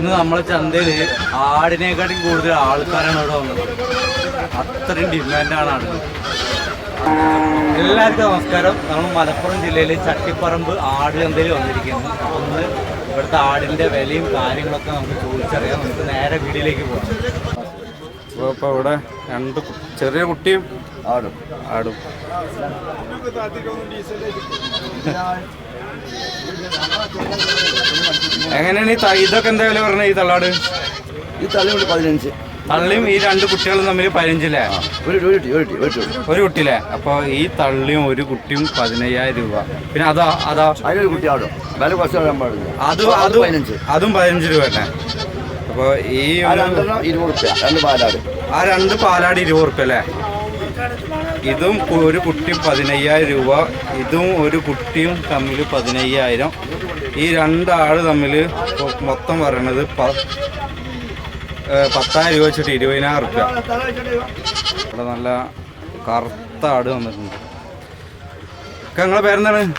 ഇന്ന് നമ്മളെ ചന്തയിൽ ആടിനെക്കാട്ടും കൂടുതൽ ആൾക്കാരാണ് ഇവിടെ വന്നത്. അത്രയും ഡിമാൻഡാണ് ആട് എല്ലാവർക്കും നമസ്കാരം. നമ്മൾ മലപ്പുറം ജില്ലയിലെ ചട്ടിപ്പറമ്പ് ആട് ചന്തയിൽ വന്നിരിക്കുന്നു. ഒന്ന് ഇവിടുത്തെ ആടിന്റെ വിലയും കാര്യങ്ങളൊക്കെ നമുക്ക് ചോദിച്ചറിയാം. നമുക്ക് നേരെ വീടിലേക്ക് പോകാം. ഇപ്പോൾ ഇവിടെ രണ്ട് ചെറിയ കുട്ടിയും ആടും. ആടും. എങ്ങനെയാണ് ഈ ഇതൊക്കെ എന്താ വില പറഞ്ഞത് ഈ തള്ളാട്? ഈ തള്ളിയുണ്ട് പതിനഞ്ച്. തള്ളിയും ഈ രണ്ട് കുട്ടികളും തമ്മിൽ പതിനഞ്ചില്ലേ? ഒരു ഒരു കുട്ടി ഒരു കുട്ടി ഒരു കുട്ടി. ഒരു കുട്ടിയില്ലേ? അപ്പോൾ ഈ തള്ളിയും ഒരു കുട്ടിയും പതിനയ്യായിരം രൂപ. പിന്നെ അതാ അതാ അതിനൊരു കുട്ടി ആടും? വില കുറച്ച് വരാൻ പാടില്ല. അത് അത് അത് പതിനഞ്ച്. അതും പതിനഞ്ച് രൂപ തന്നെ. അപ്പോൾ ഈ രണ്ടെണ്ണം ഇരുപത് റുപ്യ രണ്ട് പാലാട്. ആ രണ്ട് പാലാട് ഇരുപത് റുപ്യ അല്ലേ? ഇതും ഒരു കുട്ടി പതിനയ്യായിരം രൂപ ഇതും ഒരു കുട്ടിയും തമ്മിൽ പതിനയ്യായിരം. ഈ രണ്ടാൾ തമ്മിൽ മൊത്തം പറയണത് പ- പത്തായിരം രൂപ വെച്ചിട്ട് ഇരുപതിനായിരം റുപ്യ. ഇവിടെ നല്ല കറുത്ത ആട് വന്നിട്ടുണ്ട്. ഒക്കെ നിങ്ങളെ പേരെന്താണ്?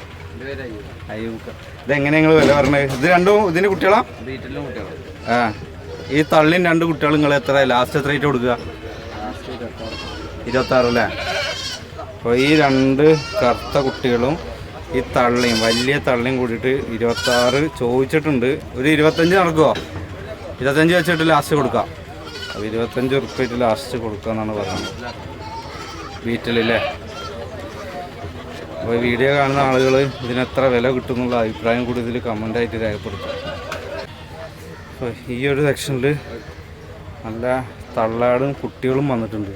ഇതെങ്ങനെ നിങ്ങൾ വില പറഞ്ഞത്? ഇത് രണ്ടും ഇതിന്റെ കുട്ടികളാ? വീട്ടിലും കുട്ടികളും. ആ. ഈ തള്ളിൻ രണ്ട് കുട്ടികൾ നിങ്ങൾ എത്ര ലാസ്റ്റ് എത്ര റേറ്റ് കൊടുക്കുക? ഇരുപത്താറ് അല്ലേ? അപ്പോൾ ഈ രണ്ട് കറുത്ത കുട്ടികളും ഈ തള്ളിയും വലിയ തള്ളിയും കൂടിയിട്ട് ഇരുപത്താറ് ചോദിച്ചിട്ടുണ്ട്. ഒരു ഇരുപത്തഞ്ച് നടക്കുമോ ഇരുപത്തഞ്ച് വെച്ചിട്ട് ലാസ്റ്റ് കൊടുക്കാം. അപ്പോൾ ഇരുപത്തഞ്ച് ഉറുപ്പിട്ട് ലാസ്റ്റ് കൊടുക്കുക എന്നാണ് പറയുന്നത്. വീട്ടിലല്ലേ? അപ്പോൾ വീഡിയോ കാണുന്ന ആളുകൾ ഇതിന് എത്ര വില കിട്ടും എന്നുള്ള അഭിപ്രായം കൂടി ഇതിൽ കമന്റായിട്ട് രേഖപ്പെടുത്തും. അപ്പോൾ ഈ ഒരു സെക്ഷനിൽ നല്ല തള്ളാടും കുട്ടികളും വന്നിട്ടുണ്ട്.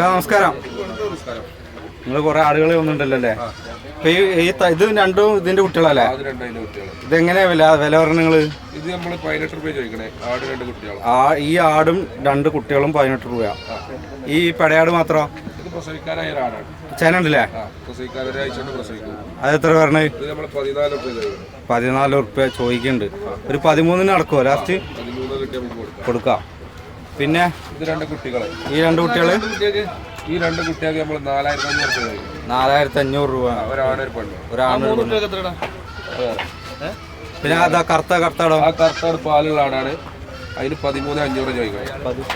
നമസ്കാരം. നിങ്ങൾ കുറെ ആളുകൾ വന്നിട്ടുണ്ടല്ലേ? അല്ലേ അപ്പൊ ഈ ഇത് രണ്ടും ഇതിന്റെ കുട്ടികളല്ലേ? ഇതെങ്ങനെയാ വില വില പറഞ്ഞ നിങ്ങൾ? ഇത് നമ്മൾ പതിനെട്ട് രൂപ ചോദിക്കണേ. ആട് രണ്ട് കുട്ടികളാണ് ആ ഈ ആടും രണ്ട് കുട്ടികളും പതിനെട്ട് രൂപ ഈ പടയാട് മാത്രം? ഇത് പ്രസവിക്കാനായ ഒരാടാണ് ചേനുണ്ടല്ലേ അത് എത്ര പറഞ്ഞേ? ഇത് നമ്മൾ പതിനാല് ഉറുപ്പ്യ ചോദിക്കുന്നുണ്ട്. ഒരു പതിമൂന്നിന് നടക്കുമോ ലാസ്റ്റ്? കൊടുക്കാം. കൊടുക്കാം. പിന്നെ? ഇത് രണ്ട് കുട്ടികളെ. ഈ രണ്ട് കുട്ടികൾ? ഈ രണ്ട് കുട്ടികൾക്ക് നമ്മൾ നാലായിരത്തി അഞ്ഞൂറ് രൂപ. ചോദിക്കും നാലായിരത്തി അഞ്ഞൂറ് രൂപ ഒരാണ് ഒരു പെണ്ണ്. ഒരാണ്. പിന്നെ അതാ കറുത്ത കറുത്തടോ? ആ കറുത്താട് പാലുള്ള ആടാണ് അതിന് പതിമൂന്ന് അഞ്ഞൂറ് ചോദിക്കണം. പതി-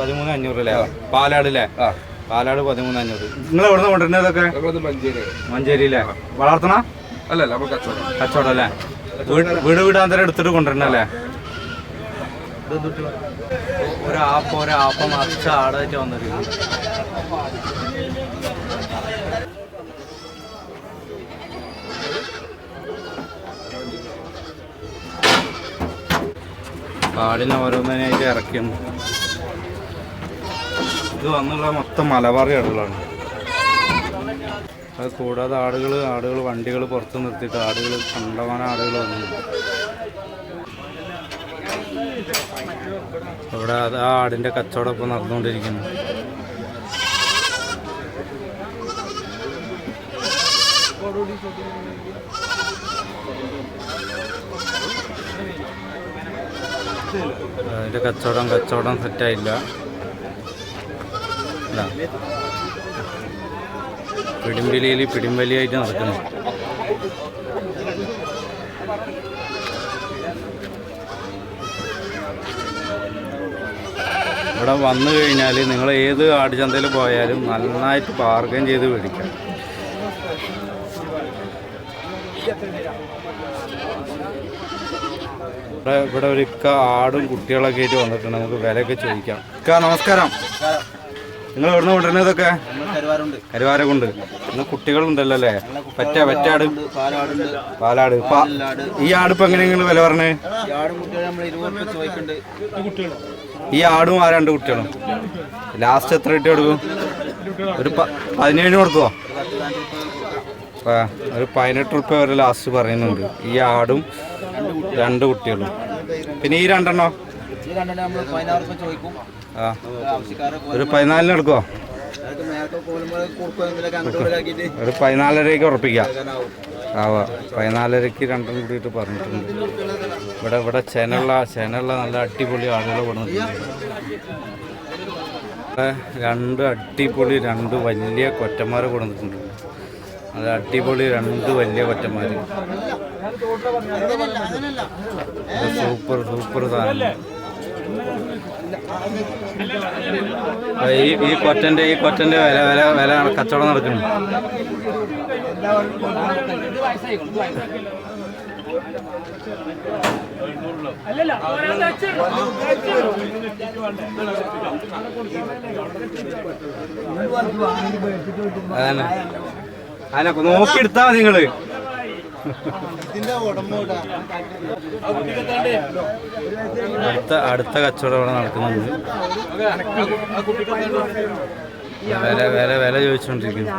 പതിമൂന്ന് അഞ്ഞൂറ് അല്ലേ? പാലാട് അല്ലേ ആ. പാലാട് പതിമൂന്ന് അഞ്ഞൂറ് നിങ്ങൾ എവിടെ നിന്ന് കൊണ്ടുവരുന്നതൊക്കെ നമ്മളത് അല്ലേ മഞ്ചേരിയിലെ. വളർത്തണ? അല്ലല്ല നമ്മൾ കച്ചവടം. കച്ചവടം അല്ലേ? വീട് വീട് വീടാന്തരം എടുത്തിട്ട് കൊണ്ടുവരണല്ലേ അല്ലേ? ഒരാപ്പ ആടായിട്ട് ഓരോന്നിനായിട്ട് ഇറക്കിയാണ് ഇത് വന്നുള്ള മൊത്തം മലബാറി ആടുകളാണ്. അത് കൂടാതെ ആടുകൾ ആടുകൾ വണ്ടികൾ പുറത്ത് നിർത്തിയിട്ട് ആടുകൾ കണ്ടമാന ആടുകൾ വന്നു. ഇവിടെ അത് ആ ആടിന്റെ കച്ചവടം നടന്നുകൊണ്ടിരിക്കുന്നു. അതിന്റെ കച്ചവടം കച്ചവടം സെറ്റായില്ല. പിടിമ്പലിയിൽ പിടിമ്പലിയായിട്ട് നടക്കുന്നു. ഇവിടെ വന്നു കഴിഞ്ഞാൽ നിങ്ങൾ ഏത് ആടുചന്തയിൽ പോയാലും നന്നായിട്ട് ബാർഗൻ ചെയ്ത് മേടിക്കാം. ഇവിടെ ഇവിടെ ഒരു ഇക്ക ആടും കുട്ടികളൊക്കെ ആയിട്ട് വന്നിട്ടുണ്ട്. നമുക്ക് വിലയൊക്കെ ചോദിക്കാം. ഇക്ക നമസ്കാരം. നിങ്ങൾ എവിടുന്ന് കൊണ്ടുവരുന്നത് ഇതൊക്കെ? കരുവാര കൊണ്ട് ഇന്ന് കുട്ടികളുണ്ടല്ലോ അല്ലേ? പറ്റ പറ്റാട് പാലാട്. ഈ ആട് ഇപ്പൊ എങ്ങനെ നിങ്ങൾ വില പറഞ്ഞേ? ഈ ആടും ആ രണ്ട് കുട്ടികളും. ലാസ്റ്റ് എത്ര ഇട്ട് കൊടുക്കും? ഒരു പതിനേഴ് പതിനേഴിന് കൊടുക്കുമോ ഒരു പതിനെട്ട് റുപ്യ വരെ ലാസ്റ്റ് പറയുന്നുണ്ട്. ഈ ആടും രണ്ട് കുട്ടികളും. പിന്നെ ഈ രണ്ടെണ്ണോ? ഒരു പതിനാലിന് എടുക്കോ ഒരു പതിനാലരയ്ക്ക് ഉറപ്പിക്കാം. ആവാ. പതിനാലരയ്ക്ക് രണ്ടും കൂടിയിട്ട് പറഞ്ഞിട്ടുണ്ട്. ഇവിടെ ഇവിടെ ചെനുള്ള ചെനുള്ള നല്ല അടിപൊളി ആളുകൾ കൊണ്ടുവന്നിട്ടുണ്ട്. രണ്ട് അടിപൊളി രണ്ട് വലിയ കൊറ്റന്മാർ കൊണ്ടുവന്നിട്ടുണ്ട്. അത് അടിപൊളി രണ്ട് വലിയ കൊറ്റന്മാർ സൂപ്പർ സൂപ്പർ സാധനം. ഈ ഈ കൊറ്റന്റെ ഈ കൊറ്റന്റെ വില വില വില കച്ചവടം നടക്കുന്നു. അതന്നെ. അതന്നെ നോക്കിയെടുത്താ നിങ്ങൾ. അടുത്ത അടുത്ത കച്ചവടം ഇവിടെ നടക്കുന്നുണ്ട്. വില വില വില ചോദിച്ചുകൊണ്ടിരിക്കുന്നു.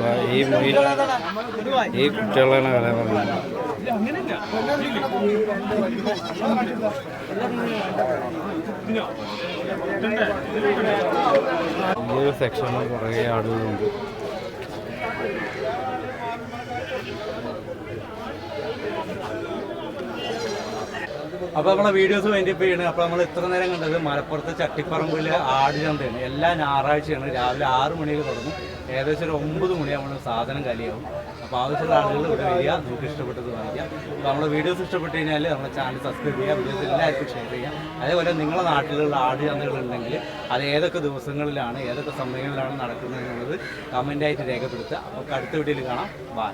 അപ്പൊ ഈ ഈ- ഈ കുട്ടികളാണ് പറയുന്നത്. ഈ ഒരു കുറേ ആടുകളുണ്ട്. അപ്പോൾ നമ്മളെ വീഡിയോസ് വേണ്ടി ചെയ്യണത് അപ്പോൾ നമ്മൾ ഇത്ര നേരം കണ്ടത് മലപ്പുറത്ത് ചട്ടിപ്പറമ്പിലെ ആട് ചന്തയാണ് എല്ലാ ഞായറാഴ്ചയാണ് രാവിലെ ആറ് മണിക്ക് തുടങ്ങും. ഏകദേശം ഒരു ഒമ്പത് മണിയാകുമ്പോൾ സാധനം കലിയാവും. അപ്പോൾ ആവശ്യമുള്ള ആളുകൾ ഇവിടെ വരിക നമുക്ക് ഇഷ്ടപ്പെട്ടത് വാങ്ങിക്കാം. അപ്പോൾ നമ്മുടെ വീഡിയോസ് ഇഷ്ടപ്പെട്ട് കഴിഞ്ഞാൽ നമ്മുടെ ചാനൽ സബ്സ്ക്രൈബ് ചെയ്യുക വീഡിയോസ് എല്ലാവർക്കും ഷെയർ ചെയ്യാം അതേപോലെ നിങ്ങളുടെ നാട്ടിലുള്ള ആട് ചന്തകളുണ്ടെങ്കിൽ അത് ഏതൊക്കെ ദിവസങ്ങളിലാണ് ഏതൊക്കെ സമയങ്ങളിലാണ് നടക്കുന്നത് എന്നുള്ളത് കമന്റായിട്ട് രേഖപ്പെടുത്തുക. അപ്പോൾ അടുത്ത വീഡിയോയിൽ കാണാം. ബൈ